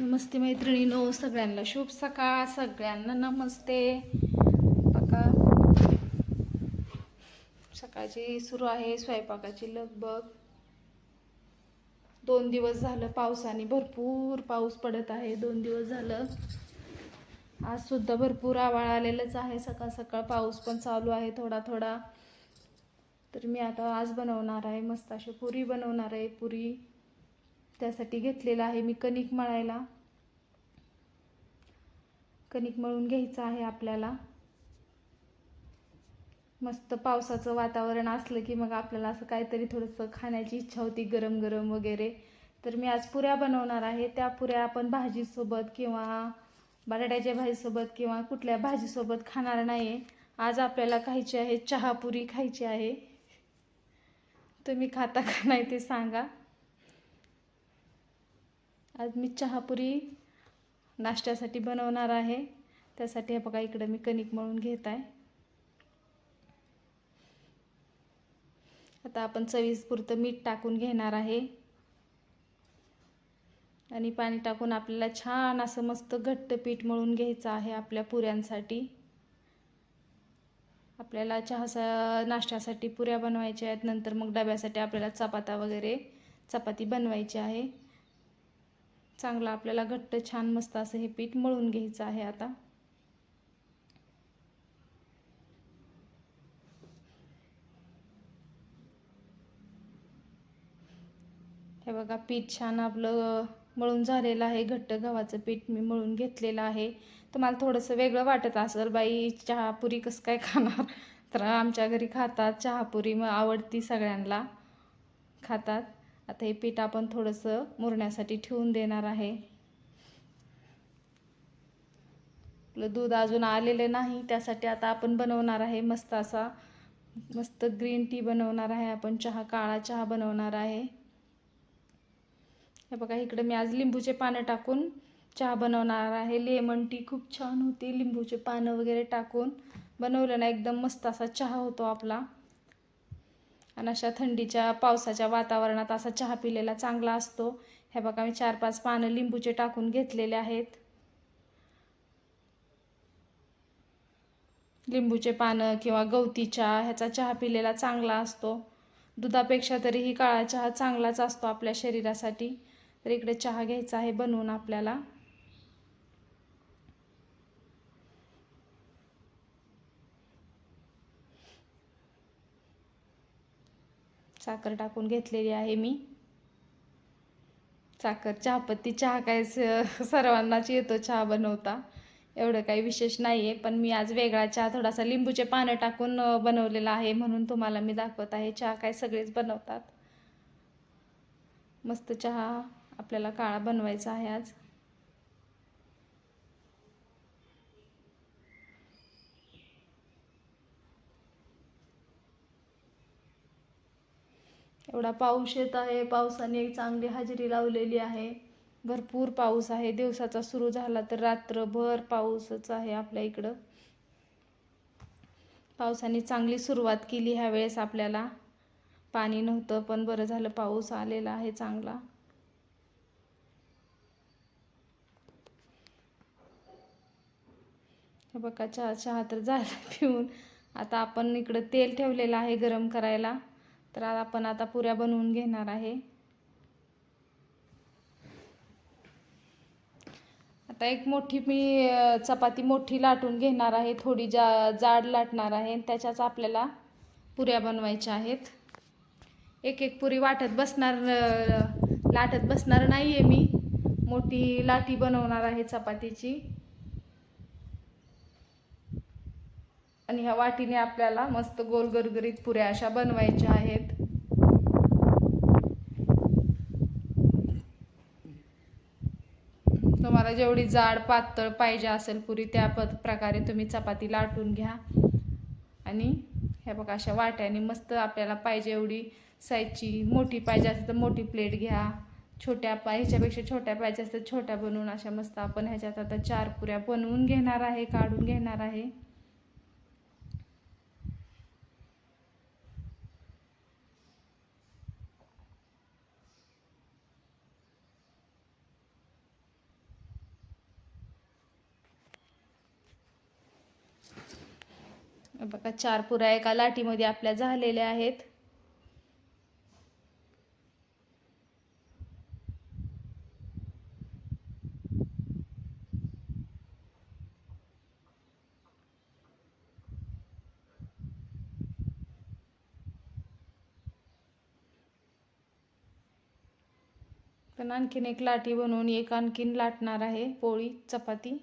नमस्ते मैत्रिणीनो सगळ्यांना शुभ सकाळ सगळ्यांना नमस्ते. बघा सकाळची सुरू आहे स्वयंपाकाची लगबग. दोन दिवस झालं पावसाने भरपूर पाऊस पडत आहे दोन दिवस झालं. आज सुद्धा भरपूर आवाळ आलेलंच आहे सकाळ सकाळ पाऊस पण चालू आहे थोडा थोडा. तर मी आता आज बनवणार आहे मस्त अशी पुरी बनवणार आहे पुरी. त्यासाठी घेतलेलं आहे मी कणिक मळायला. कणिक मळून घ्यायचं आहे आपल्याला. मस्त पावसाचं वातावरण असलं की मग आपल्याला असं काहीतरी थोडंसं खाण्याची इच्छा होती गरम गरम वगैरे. तर मी आज पुऱ्या बनवणार आहे. त्या पुऱ्या आपण भाजीसोबत किंवा बटाट्याच्या भाजीसोबत किंवा कुठल्या भाजीसोबत खाणार नाही आहे आज आपल्याला खायची आहे चहापुरी खायची आहे. तुम्ही खाता का नाही ते सांगा. आज मी चहापुरी नाश्त्यासाठी बनवणार आहे. त्यासाठी हे बघा इकडं मी कणिक मळून घेत आहे. आता आपण चवीसपुरतं मीठ टाकून घेणार आहे. आणि पाणी टाकून आपल्याला छान असं मस्त घट्ट पीठ मळून घ्यायचं आहे आपल्या पुऱ्यांसाठी. आपल्याला चहाचा नाश्त्यासाठी पुऱ्या बनवायच्या आहेत. नंतर मग डब्यासाठी आपल्याला चपाता वगैरे चपाती बनवायची आहे. चांगलं आपल्याला घट्ट छान मस्त असं हे पीठ मळून घ्यायचं आहे आता. हे बघा पीठ छान आपलं मळून झालेलं आहे. घट्ट गव्हाचं पीठ मी मळून घेतलेलं आहे. तुम्हाला थोडंसं वेगळं वाटत असेल बाई चहापुरी कसं काय खाणार? तर आमच्या घरी खातात चहापुरी मग आवडती सगळ्यांना खातात. आता हे पीठ आपण थोडंसं मुरण्यासाठी ठेवून देणार आहे. आपलं दूध अजून आलेलं नाही त्यासाठी आता आपण बनवणार आहे मस्त असा मस्त ग्रीन टी बनवणार आहे आपण चहा काळा चहा बनवणार आहे. हे बघा इकडे मी आज लिंबूचे पानं टाकून चहा बनवणार आहे. लेमन टी खूप छान होती लिंबूचे पानं वगैरे टाकून. बनवलं ना एकदम मस्त असा चहा होतो आपला. आणि अशा थंडीच्या पावसाच्या वातावरणात असा चहा पिलेला चांगला असतो. हे बघा मी चार पाच पानं लिंबूचे टाकून घेतलेले आहेत. लिंबूचे पानं किंवा गवती चहा ह्याचा चहा पिलेला चांगला असतो. दुधापेक्षा तरीही काळा चहा चांगलाच असतो आपल्या शरीरासाठी. तर इकडे चहा घ्यायचा आहे बनवून आपल्याला. साखर टाकून घेतलेली आहे मी. साखर चहापत्ती चहा काय सर्वांनाच येतो चहा बनवता. एवढं काही विशेष नाही आहे पण मी आज वेगळा चहा थोडासा लिंबूचे पानं टाकून बनवलेला आहे म्हणून तुम्हाला मी दाखवत आहे. चहा काय सगळेच बनवतात. मस्त चहा आपल्याला काळा बनवायचा आहे आज. एवढा पाऊस येत आहे. पावसाने चांगली हजेरी लावलेली आहे. भरपूर पाऊस आहे. दिवसाचा सुरू झाला तर रात्रभर पाऊसच आहे आपल्या इकडं. पावसाने चांगली सुरुवात केली ह्या वेळेस आपल्याला. पाणी नव्हतं पण बरं झालं पाऊस आलेला आहे चांगला. बघा चहा चहा तर झाला पिऊन. आता आपण इकडं तेल ठेवलेलं आहे गरम करायला. तर आपण आता पुऱ्या बनवून घेणार आहे. आता एक मोठी मी चपाती मोठी लाटून घेणार आहे. थोडी जा जाड लाटणार आहे त्याच्याच आपल्याला पुऱ्या बनवायच्या आहेत. एक एक पुरी वाटत बसणार लाटत बसणार नाही आहे मी. मोठी लाटी बनवणार आहे चपातीची. आणि ह्या वाटीने आपल्याला मस्त गोल गरगरीत पुऱ्या अशा बनवायच्या आहेत. तुम्हाला जेवढी जाड पातळ पाहिजे असेल पुरी त्या पद प्रकारे तुम्ही चपाती लाटून घ्या. आणि ह्या बघा अशा वाट्याने मस्त आपल्याला पाहिजे एवढी साईजची मोठी पाहिजे असेल तर मोठी प्लेट घ्या. छोट्या पा ह्याच्यापेक्षा छोट्या पाहिजे असतात छोट्या बनवून अशा मस्त आपण ह्याच्यात आता चार पुऱ्या बनवून घेणार आहे काढून घेणार आहे. बघा चार पुऱ्या एका लाटीमध्ये आपल्या झालेल्या आहेत. पण आणखीन एक लाटी बनवून एक आणखीन लाटणार आहे पोळी चपाती.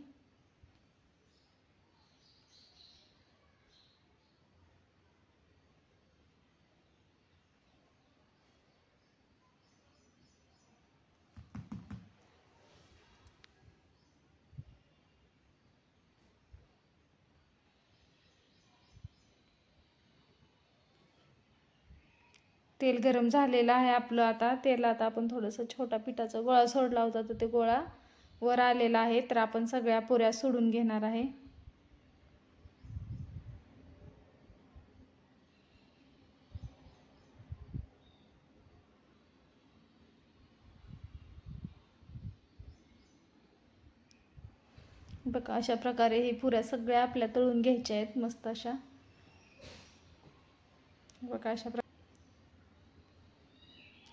तेल गरम झालेलं आहे आपलं आता. तेलात आपण थोडंसं छोटा पिठाचा गोळा सोडला होता तर ते गोळा वर आलेला आहे. तर आपण सगळ्या पुऱ्या सोडून घेणार आहे. बघा अशा प्रकारे ही पुऱ्या सगळ्या आपल्या तळून घ्यायच्या आहेत. मस्त अशा. बघा अशा प्रकारे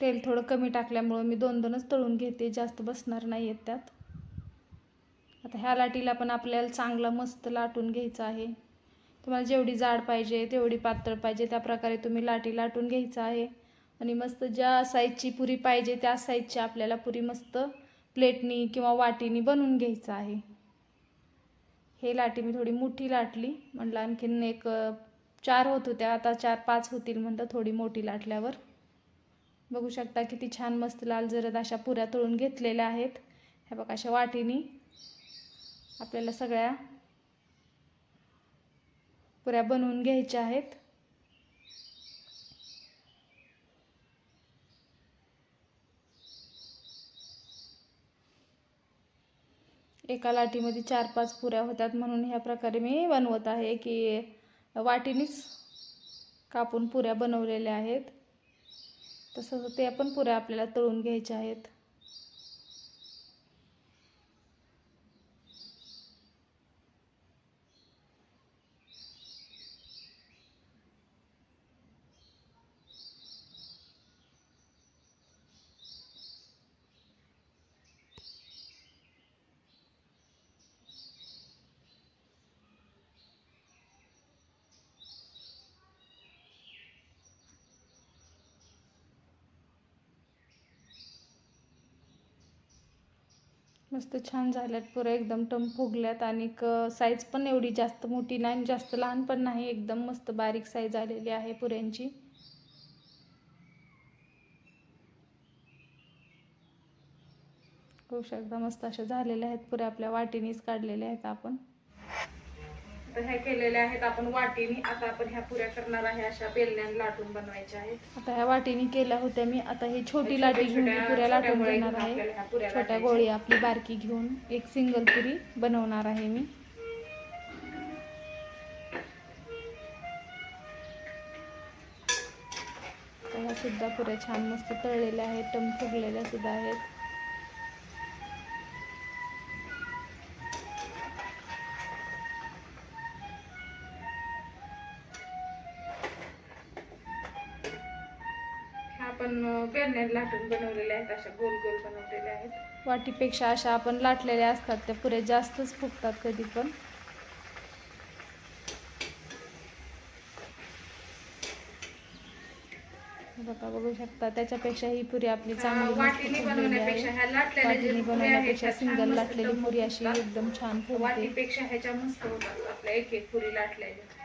तेल थोडं कमी टाकल्यामुळं मी दोन दोनच तळून घेते जास्त बसणार नाही आहेत त्यात. आता ह्या लाटीला पण आपल्याला चांगला मस्त लाटून घ्यायचं आहे. तुम्हाला जेवढी जाड पाहिजे तेवढी पातळ पाहिजे त्या प्रकारे तुम्ही लाटी लाटून घ्यायचं आहे. आणि मस्त ज्या साईजची पुरी पाहिजे त्या साईजची आपल्याला पुरी मस्त प्लेटनी किंवा वाटीनी बनवून घ्यायचं आहे. हे लाटी मी थोडी मोठी लाटली म्हटलं आणखीन एक चार होत होत्या आता चार पाच होतील म्हणतं थोडी मोठी लाटल्यावर. बघू शकता किती छान मस्त लाल जरद अशा पुऱ्या तळून घेतलेल्या आहेत. ह्या बघा अशा वाटीनी आपल्याला सगळ्या पुऱ्या बनवून घ्यायच्या आहेत. एका लाटीमध्ये चार पाच पुऱ्या होतात म्हणून ह्या प्रकारे मी बनवत आहे की वाटीनीच कापून पुऱ्या बनवलेल्या आहेत. तसं ते पण पुऱ्या आपल्याला तळून घ्यायच्या आहेत. मस्त छान झाल्यात पुऱ्या एकदम टम फुगल्यात आणि साईज पण एवढी जास्त मोठी नाही आणि जास्त लहान पण नाही. एकदम मस्त बारीक साईज आलेली आहे पुऱ्यांची. होऊ शकता मस्त अशा झालेल्या आहेत पुऱ्या. आपल्या वाटीनेच काढलेल्या आहेत आपण. तर ह्या केलेल्या आहेत आपण वाटीनी. आता आपण ह्या पुऱ्या करणार आहे अशा बेलण्याने लाटून बनवायच्या आहेत. आता ह्या वाटीनी केल्या होत्या मी. आता ही छोटी लाटी घेऊन पुऱ्या लाटून घेणार आहे. छोट्या गोळी आपली बारकी घेऊन एक सिंगल पुरी बनवणार आहे मी. ह्या सुद्धा पुऱ्या छान मस्त तळलेल्या आहेत टम फुगलेल्या सुद्धा आहेत. आपण बेरण्याने लाटून बनवलेल्या आहेत अशा गोल गोल बनवलेल्या आहेत. वाटीपेक्षा अशा आपण लाटलेल्या असतात त्या पुऱ्या जास्तच फुगतात कधी पण. बघा बघू शकता त्याच्यापेक्षा ही पुरी आपली चांगली वाटीने बनवण्यापेक्षा सिंगल लाटलेली पुरी अशी. एकदम छान फुगते. वाटीपेक्षा ह्याच्या मस्त होतात आपल्या एक एक पुरी लाटलेल्या.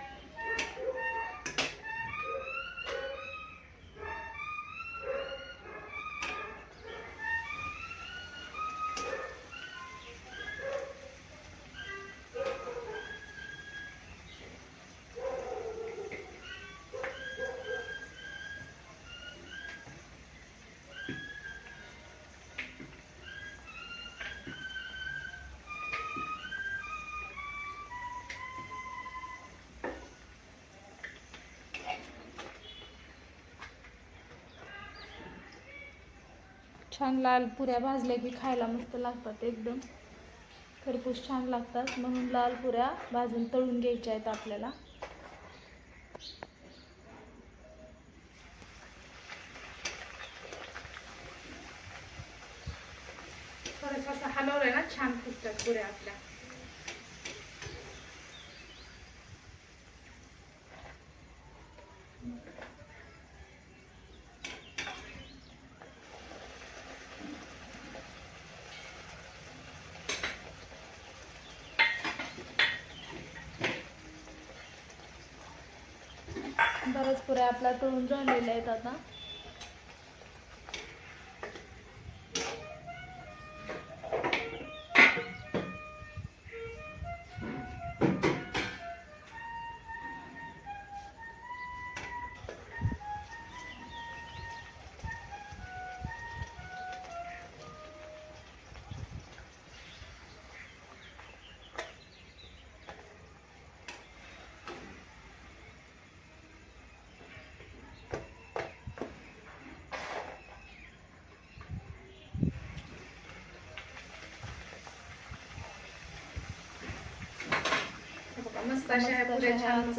छान लाल पुऱ्या भाजल्या की खायला मस्त लागतात एकदम. खरपूस छान लागतात म्हणून लाल पुऱ्या भाजून तळून घ्यायच्या आहेत आपल्याला. थोडस असं हलवलंय ना छान फुटतात पुऱ्या आपल्या. बऱ्याच पुऱ्या आपल्या तळून झालेल्या आहेत आता. करून पुऱ्या सांगा.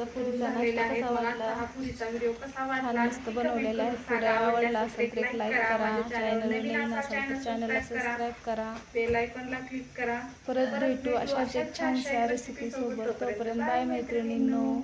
आवडला असेल असेल तर एक लाईक करा. चॅनल channel वर नवीन असाल असेल तर चॅनलला सबस्क्राईब करा. बेल आयकॉनला क्लिक करा. परत भेटू अशाच एक छानशा रेसिपी सोबत. तोपर्यंत बाय मैत्रिणींनो.